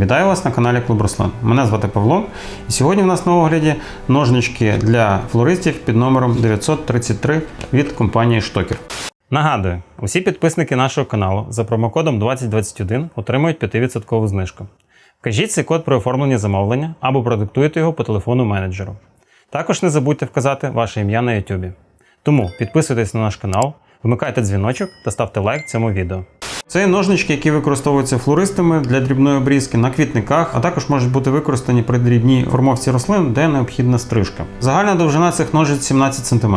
Вітаю вас на каналі Клуб Руслан. Мене звати Павло. І сьогодні в нас на огляді ножнички для флористів під номером 933 від компанії Штокер. Нагадую, усі підписники нашого каналу за промокодом 2021 отримують 5% знижку. Вкажіть цей код при оформленні замовлення або продиктуйте його по телефону менеджеру. Також не забудьте вказати ваше ім'я на YouTube. Тому підписуйтесь на наш канал, вмикайте дзвіночок та ставте лайк цьому відео. Це ножнички, які використовуються флористами для дрібної обрізки на квітниках, а також можуть бути використані при дрібній формовці рослин, де необхідна стрижка. Загальна довжина цих ножиць 17 см,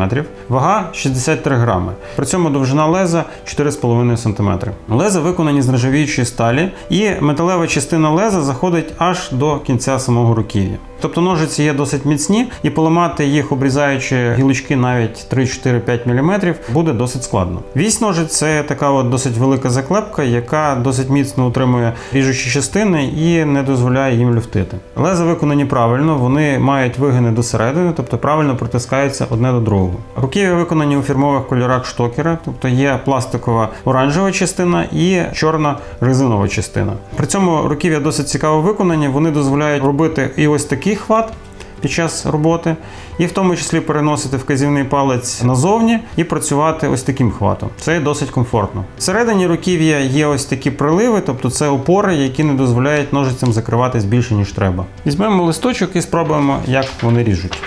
вага 63 грами. При цьому довжина леза 4,5 см. Леза виконані з нержавіючої сталі, і металева частина леза заходить аж до кінця самого руків'я. Тобто ножиці є досить міцні, і поламати їх, обрізаючи гілочки навіть 3-4-5 мм, буде досить складно. Вісь ножиць це така от досить велика заклепка, яка досить міцно утримує ріжучі частини і не дозволяє їм люфтити. Леза виконані правильно, вони мають вигини до середини, тобто правильно притискаються одне до другого. Руків'я виконані у фірмових кольорах штокера, тобто є пластикова оранжева частина і чорна резинова частина. При цьому руків'я досить цікаво виконані, вони дозволяють робити і ось такий хват. Під час роботи, і в тому числі переносити вказівний палець назовні і працювати ось таким хватом. Це досить комфортно. Всередині руків'я є ось такі приливи, тобто це опори, які не дозволяють ножицям закриватись більше, ніж треба. Візьмемо листочок і спробуємо, як вони ріжуть.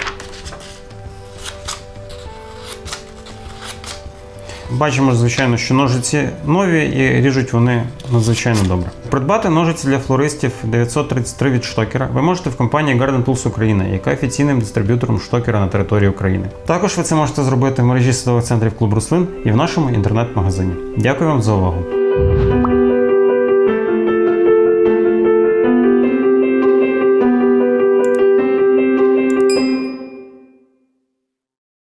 Бачимо, звичайно, що ножиці нові і ріжуть вони надзвичайно добре. Придбати ножиці для флористів 933 від штокера ви можете в компанії Garden Tools Україна, яка офіційним дистриб'ютором штокера на території України. Також ви це можете зробити в мережі садових центрів клуб Руслин і в нашому інтернет-магазині. Дякую вам за увагу.